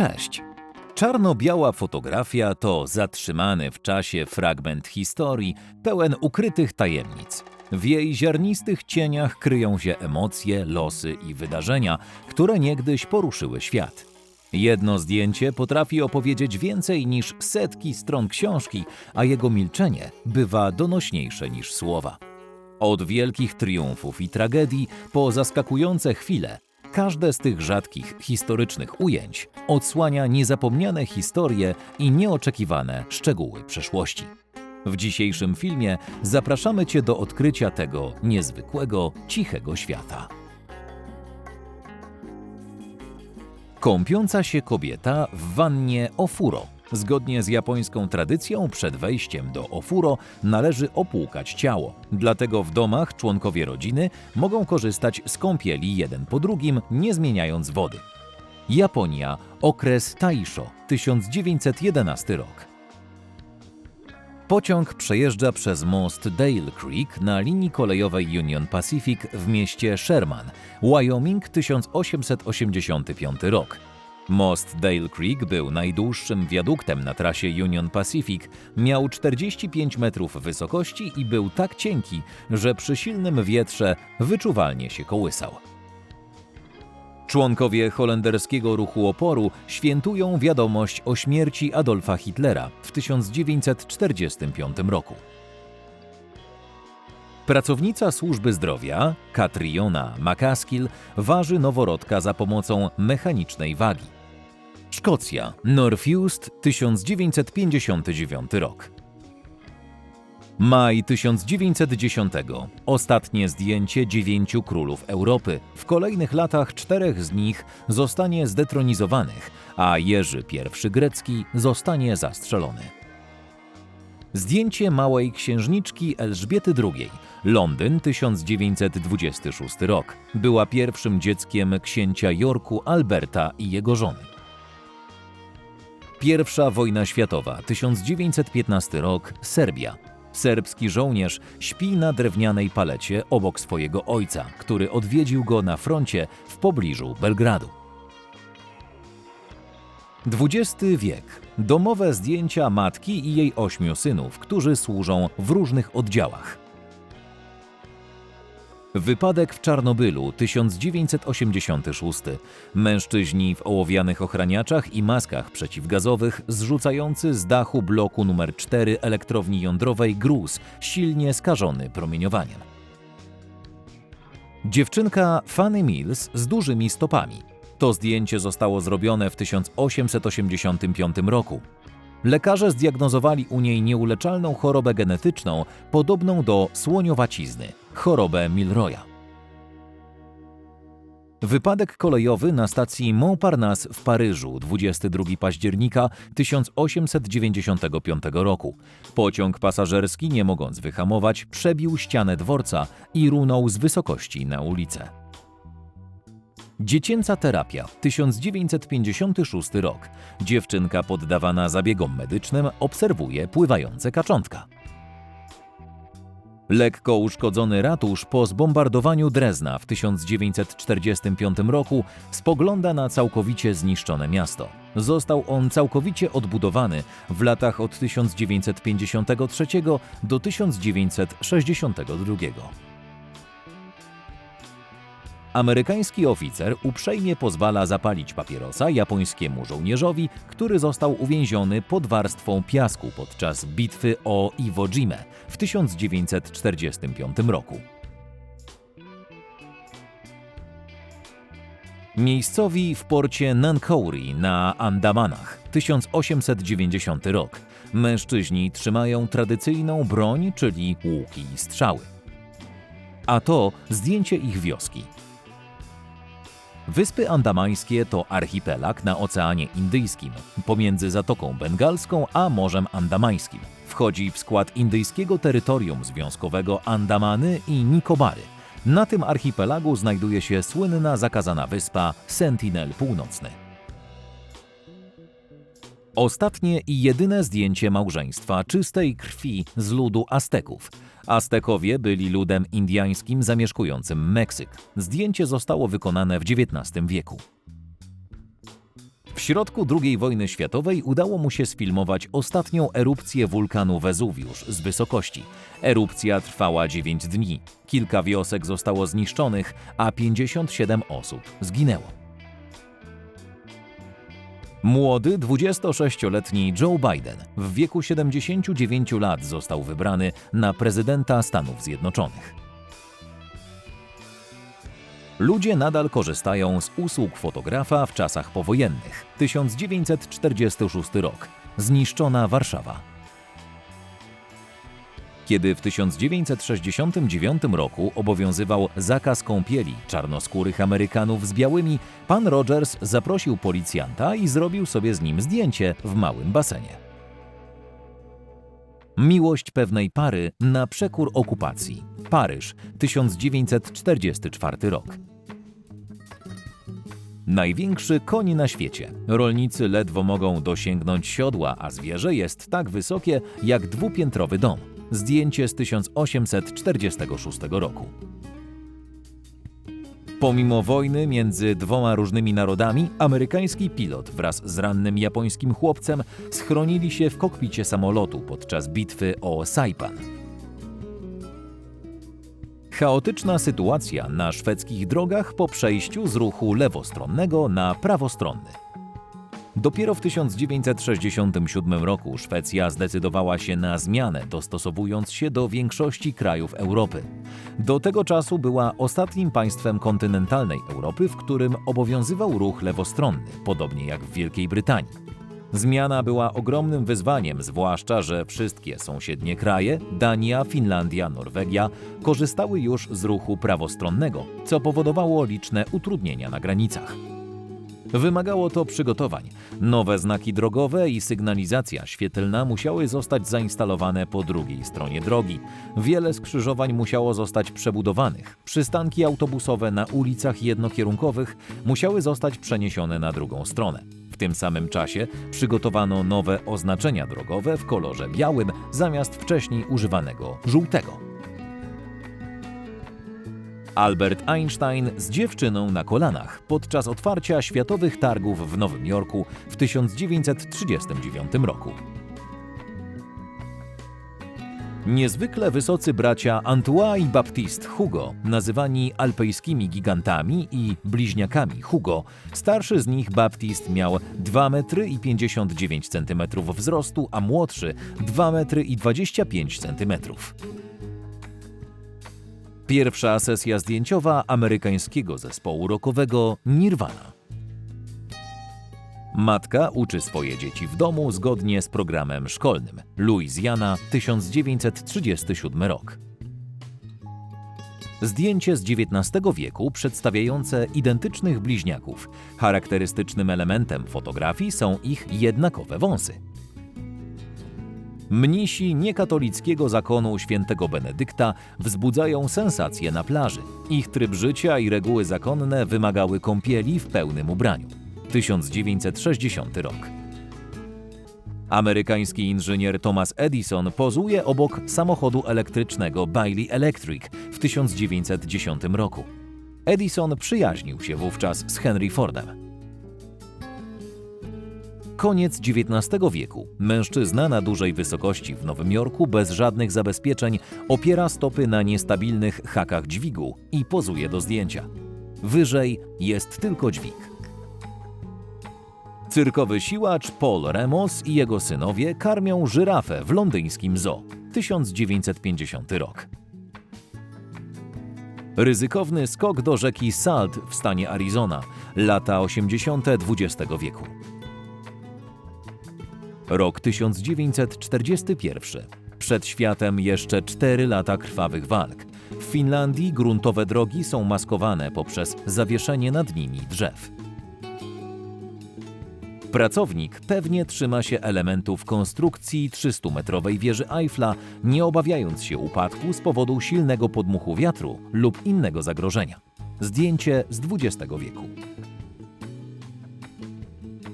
Cześć! Czarno-biała fotografia to zatrzymany w czasie fragment historii pełen ukrytych tajemnic. W jej ziarnistych cieniach kryją się emocje, losy i wydarzenia, które niegdyś poruszyły świat. Jedno zdjęcie potrafi opowiedzieć więcej niż setki stron książki, a jego milczenie bywa donośniejsze niż słowa. Od wielkich triumfów i tragedii po zaskakujące chwile, każde z tych rzadkich historycznych ujęć odsłania niezapomniane historie i nieoczekiwane szczegóły przeszłości. W dzisiejszym filmie zapraszamy Cię do odkrycia tego niezwykłego, cichego świata. Kąpiąca się kobieta w wannie ofuro. Zgodnie z japońską tradycją, przed wejściem do ofuro należy opłukać ciało. Dlatego w domach członkowie rodziny mogą korzystać z kąpieli jeden po drugim, nie zmieniając wody. Japonia, okres Taisho, 1911 rok. Pociąg przejeżdża przez most Dale Creek na linii kolejowej Union Pacific w mieście Sherman, Wyoming 1885 rok. Most Dale Creek był najdłuższym wiaduktem na trasie Union Pacific, miał 45 metrów wysokości i był tak cienki, że przy silnym wietrze wyczuwalnie się kołysał. Członkowie holenderskiego ruchu oporu świętują wiadomość o śmierci Adolfa Hitlera w 1945 roku. Pracownica służby zdrowia, Katriona McCaskill, waży noworodka za pomocą mechanicznej wagi. Szkocja, Northust, 1959 rok. Maj 1910. Ostatnie zdjęcie dziewięciu królów Europy. W kolejnych latach czterech z nich zostanie zdetronizowanych, a Jerzy I Grecki zostanie zastrzelony. Zdjęcie małej księżniczki Elżbiety II. Londyn 1926 rok. Była pierwszym dzieckiem księcia Jorku Alberta i jego żony. Pierwsza wojna światowa 1915 rok. Serbia. Serbski żołnierz śpi na drewnianej palecie obok swojego ojca, który odwiedził go na froncie w pobliżu Belgradu. XX wiek. Domowe zdjęcia matki i jej ośmiu synów, którzy służą w różnych oddziałach. Wypadek w Czarnobylu 1986. Mężczyźni w ołowianych ochraniaczach i maskach przeciwgazowych zrzucający z dachu bloku numer 4 elektrowni jądrowej gruz silnie skażony promieniowaniem. Dziewczynka Fanny Mills z dużymi stopami. To zdjęcie zostało zrobione w 1885 roku. Lekarze zdiagnozowali u niej nieuleczalną chorobę genetyczną podobną do słoniowacizny chorobę Milroya. Wypadek kolejowy na stacji Montparnasse w Paryżu 22 października 1895 roku. Pociąg pasażerski, nie mogąc wyhamować, przebił ścianę dworca i runął z wysokości na ulicę. Dziecięca terapia 1956 rok. Dziewczynka poddawana zabiegom medycznym obserwuje pływające kaczątka. Lekko uszkodzony ratusz po zbombardowaniu Drezna w 1945 roku spogląda na całkowicie zniszczone miasto. Został on całkowicie odbudowany w latach od 1953 do 1962. Amerykański oficer uprzejmie pozwala zapalić papierosa japońskiemu żołnierzowi, który został uwięziony pod warstwą piasku podczas bitwy o Iwo Jimę w 1945 roku. Miejscowi w porcie Nankouri na Andamanach 1890 rok. Mężczyźni trzymają tradycyjną broń, czyli łuki i strzały. A to zdjęcie ich wioski. Wyspy Andamańskie to archipelag na Oceanie Indyjskim, pomiędzy Zatoką Bengalską a Morzem Andamańskim. Wchodzi w skład indyjskiego terytorium związkowego Andamany i Nikobary. Na tym archipelagu znajduje się słynna zakazana wyspa Sentinel Północny. Ostatnie i jedyne zdjęcie małżeństwa czystej krwi z ludu Azteków. Aztekowie byli ludem indiańskim zamieszkującym Meksyk. Zdjęcie zostało wykonane w XIX wieku. W środku II wojny światowej udało mu się sfilmować ostatnią erupcję wulkanu Wezuwiusz z wysokości. Erupcja trwała 9 dni. Kilka wiosek zostało zniszczonych, a 57 osób zginęło. Młody, 26-letni Joe Biden w wieku 79 lat został wybrany na prezydenta Stanów Zjednoczonych. Ludzie nadal korzystają z usług fotografa w czasach powojennych. 1946 rok. Zniszczona Warszawa. Kiedy w 1969 roku obowiązywał zakaz kąpieli czarnoskórych Amerykanów z białymi, pan Rogers zaprosił policjanta i zrobił sobie z nim zdjęcie w małym basenie. Miłość pewnej pary na przekór okupacji. Paryż, 1944 rok. Największy koń na świecie. Rolnicy ledwo mogą dosięgnąć siodła, a zwierzę jest tak wysokie jak dwupiętrowy dom. Zdjęcie z 1846 roku. Pomimo wojny między dwoma różnymi narodami, amerykański pilot wraz z rannym japońskim chłopcem schronili się w kokpicie samolotu podczas bitwy o Saipan. Chaotyczna sytuacja na szwedzkich drogach po przejściu z ruchu lewostronnego na prawostronny. Dopiero w 1967 roku Szwecja zdecydowała się na zmianę, dostosowując się do większości krajów Europy. Do tego czasu była ostatnim państwem kontynentalnej Europy, w którym obowiązywał ruch lewostronny, podobnie jak w Wielkiej Brytanii. Zmiana była ogromnym wyzwaniem, zwłaszcza, że wszystkie sąsiednie kraje Dania, Finlandia, Norwegia korzystały już z ruchu prawostronnego, co powodowało liczne utrudnienia na granicach. Wymagało to przygotowań. Nowe znaki drogowe i sygnalizacja świetlna musiały zostać zainstalowane po drugiej stronie drogi. Wiele skrzyżowań musiało zostać przebudowanych. Przystanki autobusowe na ulicach jednokierunkowych musiały zostać przeniesione na drugą stronę. W tym samym czasie przygotowano nowe oznaczenia drogowe w kolorze białym zamiast wcześniej używanego żółtego. Albert Einstein z dziewczyną na kolanach podczas otwarcia Światowych Targów w Nowym Jorku w 1939 roku. Niezwykle wysocy bracia Antoine i Baptiste Hugo, nazywani alpejskimi gigantami i bliźniakami Hugo, starszy z nich Baptiste miał 2 metry i 59 cm wzrostu, a młodszy 2 metry i 25 cm. Pierwsza sesja zdjęciowa amerykańskiego zespołu rockowego Nirvana. Matka uczy swoje dzieci w domu zgodnie z programem szkolnym. Louisiana, 1937 rok. Zdjęcie z XIX wieku przedstawiające identycznych bliźniaków. Charakterystycznym elementem fotografii są ich jednakowe wąsy. Mnisi niekatolickiego zakonu świętego Benedykta wzbudzają sensacje na plaży. Ich tryb życia i reguły zakonne wymagały kąpieli w pełnym ubraniu. 1960 rok. Amerykański inżynier Thomas Edison pozuje obok samochodu elektrycznego Bailey Electric w 1910 roku. Edison przyjaźnił się wówczas z Henry Fordem. Koniec XIX wieku. Mężczyzna na dużej wysokości w Nowym Jorku bez żadnych zabezpieczeń opiera stopy na niestabilnych hakach dźwigu i pozuje do zdjęcia. Wyżej jest tylko dźwig. Cyrkowy siłacz Paul Remos i jego synowie karmią żyrafę w londyńskim zoo. 1950 rok. Ryzykowny skok do rzeki Salt w stanie Arizona, lata 80. XX wieku. Rok 1941. Przed światem jeszcze 4 lata krwawych walk. W Finlandii gruntowe drogi są maskowane poprzez zawieszenie nad nimi drzew. Pracownik pewnie trzyma się elementów konstrukcji 300-metrowej wieży Eiffla, nie obawiając się upadku z powodu silnego podmuchu wiatru lub innego zagrożenia. Zdjęcie z XX wieku.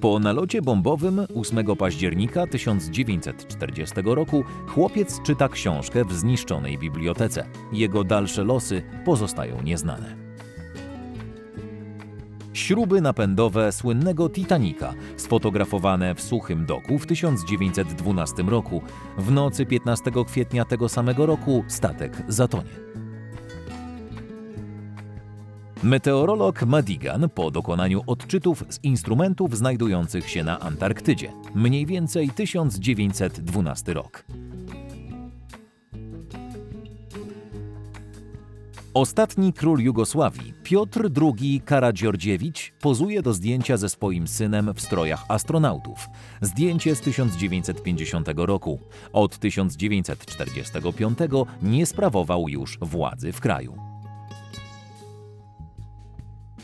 Po nalocie bombowym 8 października 1940 roku chłopiec czyta książkę w zniszczonej bibliotece. Jego dalsze losy pozostają nieznane. Śruby napędowe słynnego Titanica, sfotografowane w suchym doku w 1912 roku. W nocy 15 kwietnia tego samego roku statek zatonie. Meteorolog Madigan po dokonaniu odczytów z instrumentów znajdujących się na Antarktydzie. Mniej więcej 1912 rok. Ostatni król Jugosławii, Piotr II Karadziordziewicz, pozuje do zdjęcia ze swoim synem w strojach astronautów. Zdjęcie z 1950 roku. Od 1945 nie sprawował już władzy w kraju.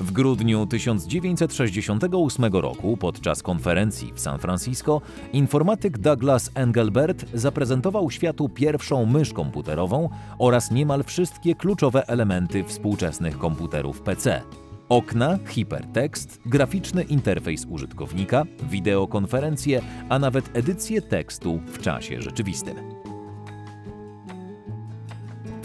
W grudniu 1968 roku, podczas konferencji w San Francisco, informatyk Douglas Engelbert zaprezentował światu pierwszą mysz komputerową oraz niemal wszystkie kluczowe elementy współczesnych komputerów PC. Okna, hipertekst, graficzny interfejs użytkownika, wideokonferencje, a nawet edycję tekstu w czasie rzeczywistym.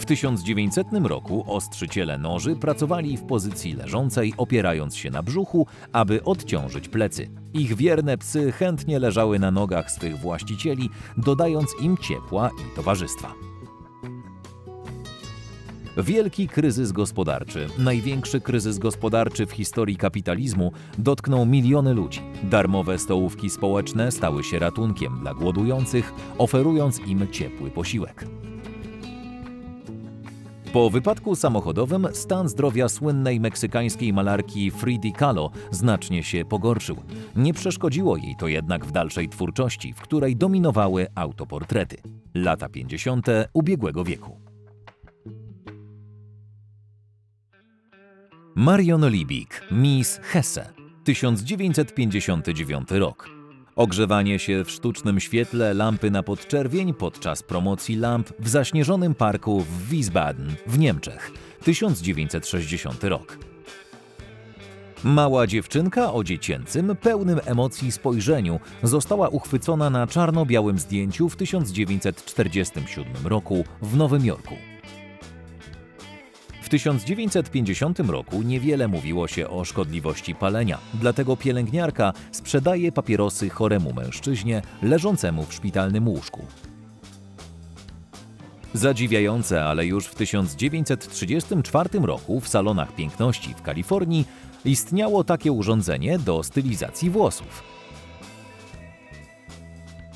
W 1900 roku ostrzyciele noży pracowali w pozycji leżącej, opierając się na brzuchu, aby odciążyć plecy. Ich wierne psy chętnie leżały na nogach swych właścicieli, dodając im ciepła i towarzystwa. Wielki kryzys gospodarczy, największy kryzys gospodarczy w historii kapitalizmu, dotknął miliony ludzi. Darmowe stołówki społeczne stały się ratunkiem dla głodujących, oferując im ciepły posiłek. Po wypadku samochodowym stan zdrowia słynnej meksykańskiej malarki Fridi Kahlo znacznie się pogorszył. Nie przeszkodziło jej to jednak w dalszej twórczości, w której dominowały autoportrety. Lata 50. ubiegłego wieku. Marion Libik, Miss Hesse, 1959 rok. Ogrzewanie się w sztucznym świetle lampy na podczerwień podczas promocji lamp w zaśnieżonym parku w Wiesbaden w Niemczech, 1960 rok. Mała dziewczynka o dziecięcym, pełnym emocji spojrzeniu została uchwycona na czarno-białym zdjęciu w 1947 roku w Nowym Jorku. W 1950 roku niewiele mówiło się o szkodliwości palenia, dlatego pielęgniarka sprzedaje papierosy choremu mężczyźnie leżącemu w szpitalnym łóżku. Zadziwiające, ale już w 1934 roku w salonach piękności w Kalifornii istniało takie urządzenie do stylizacji włosów.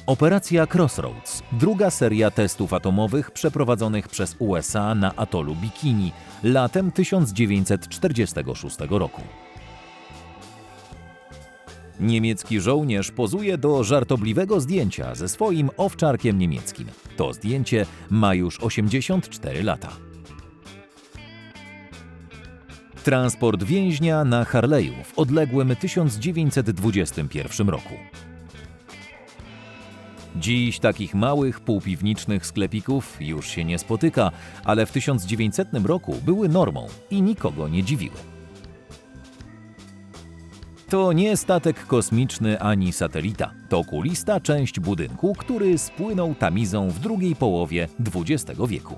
Operacja Crossroads, druga seria testów atomowych przeprowadzonych przez USA na atolu Bikini latem 1946 roku. Niemiecki żołnierz pozuje do żartobliwego zdjęcia ze swoim owczarkiem niemieckim. To zdjęcie ma już 84 lata. Transport więźnia na Harley'u w odległym 1921 roku. Dziś takich małych, półpiwniczych sklepików już się nie spotyka, ale w 1900 roku były normą i nikogo nie dziwiły. To nie statek kosmiczny ani satelita. To kulista część budynku, który spłynął tamizą w drugiej połowie XX wieku.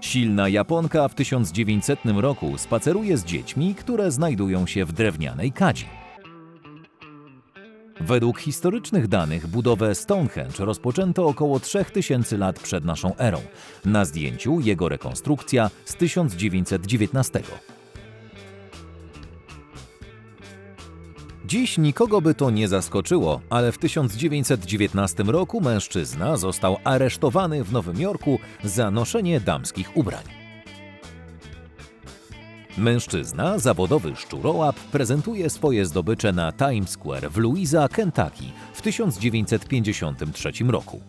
Silna Japonka w 1900 roku spaceruje z dziećmi, które znajdują się w drewnianej kadzi. Według historycznych danych budowę Stonehenge rozpoczęto około 3000 lat przed naszą erą. Na zdjęciu jego rekonstrukcja z 1919. Dziś nikogo by to nie zaskoczyło, ale w 1919 roku mężczyzna został aresztowany w Nowym Jorku za noszenie damskich ubrań. Mężczyzna, zawodowy szczurołap, prezentuje swoje zdobycze na Times Square w Louisa, Kentucky w 1953 roku.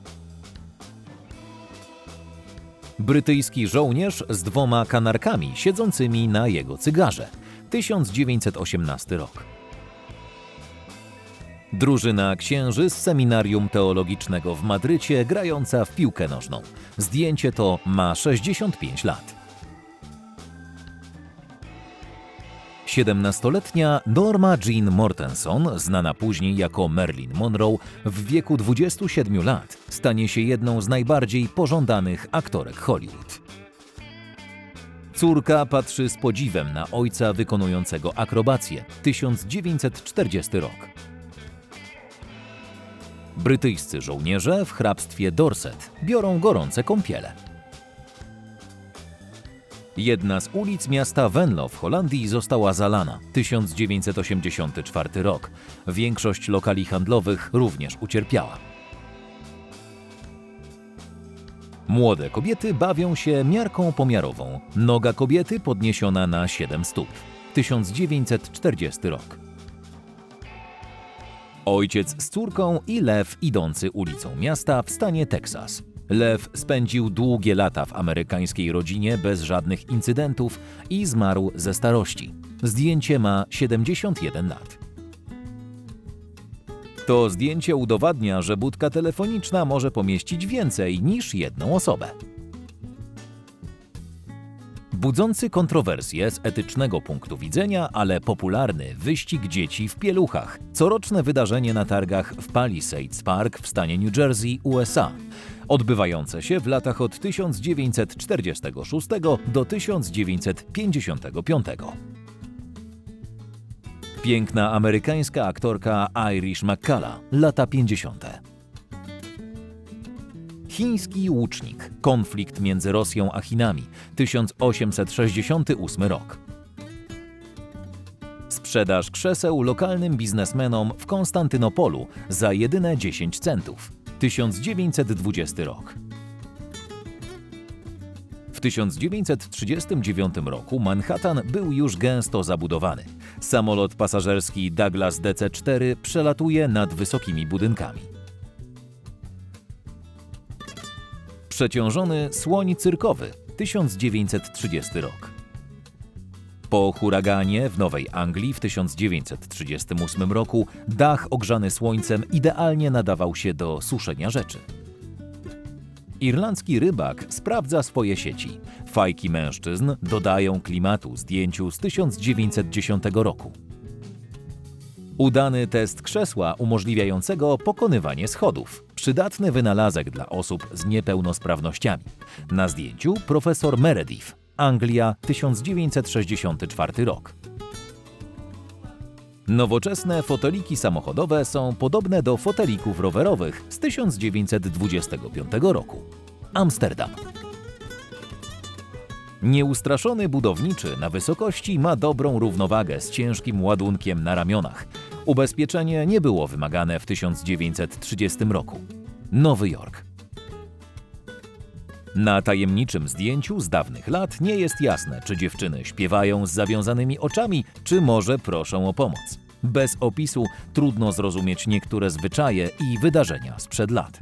Brytyjski żołnierz z dwoma kanarkami siedzącymi na jego cygarze. 1918 rok. Drużyna księży z seminarium teologicznego w Madrycie grająca w piłkę nożną. Zdjęcie to ma 65 lat. 17-letnia Norma Jean Mortenson, znana później jako Marilyn Monroe, w wieku 27 lat stanie się jedną z najbardziej pożądanych aktorek Hollywood. Córka patrzy z podziwem na ojca wykonującego akrobację. 1940 rok. Brytyjscy żołnierze w hrabstwie Dorset biorą gorące kąpiele. Jedna z ulic miasta Venlo w Holandii została zalana. 1984 rok. Większość lokali handlowych również ucierpiała. Młode kobiety bawią się miarką pomiarową. Noga kobiety podniesiona na 7 stóp. 1940 rok. Ojciec z córką i lew idący ulicą miasta w stanie Teksas. Lew spędził długie lata w amerykańskiej rodzinie bez żadnych incydentów i zmarł ze starości. Zdjęcie ma 71 lat. To zdjęcie udowadnia, że budka telefoniczna może pomieścić więcej niż jedną osobę. Budzący kontrowersje z etycznego punktu widzenia, ale popularny wyścig dzieci w pieluchach. Coroczne wydarzenie na targach w Palisades Park w stanie New Jersey, USA. Odbywające się w latach od 1946 do 1955. Piękna amerykańska aktorka Irish McCalla, lata 50. Chiński łucznik. Konflikt między Rosją a Chinami. 1868 rok. Sprzedaż krzeseł lokalnym biznesmenom w Konstantynopolu za jedyne 10 centów. 1920 rok. W 1939 roku Manhattan był już gęsto zabudowany. Samolot pasażerski Douglas DC-4 przelatuje nad wysokimi budynkami. Przeciążony słoń cyrkowy 1930 rok. Po huraganie w Nowej Anglii w 1938 roku dach ogrzany słońcem idealnie nadawał się do suszenia rzeczy. Irlandzki rybak sprawdza swoje sieci. Fajki mężczyzn dodają klimatu zdjęciu z 1910 roku. Udany test krzesła umożliwiającego pokonywanie schodów. Przydatny wynalazek dla osób z niepełnosprawnościami. Na zdjęciu profesor Meredith, Anglia 1964 rok. Nowoczesne foteliki samochodowe są podobne do fotelików rowerowych z 1925 roku. Amsterdam. Nieustraszony budowniczy na wysokości ma dobrą równowagę z ciężkim ładunkiem na ramionach. Ubezpieczenie nie było wymagane w 1930 roku. Nowy Jork. Na tajemniczym zdjęciu z dawnych lat nie jest jasne, czy dziewczyny śpiewają z zawiązanymi oczami, czy może proszą o pomoc. Bez opisu trudno zrozumieć niektóre zwyczaje i wydarzenia sprzed lat.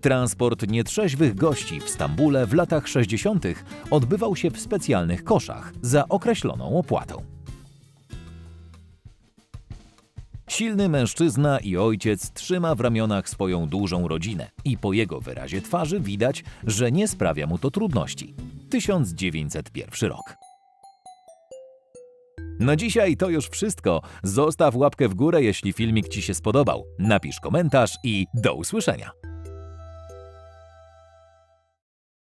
Transport nietrzeźwych gości w Stambule w latach 60. odbywał się w specjalnych koszach za określoną opłatą. Silny mężczyzna i ojciec trzyma w ramionach swoją dużą rodzinę i po jego wyrazie twarzy widać, że nie sprawia mu to trudności. 1901 rok. Na dzisiaj to już wszystko. Zostaw łapkę w górę, jeśli filmik Ci się spodobał. Napisz komentarz i do usłyszenia.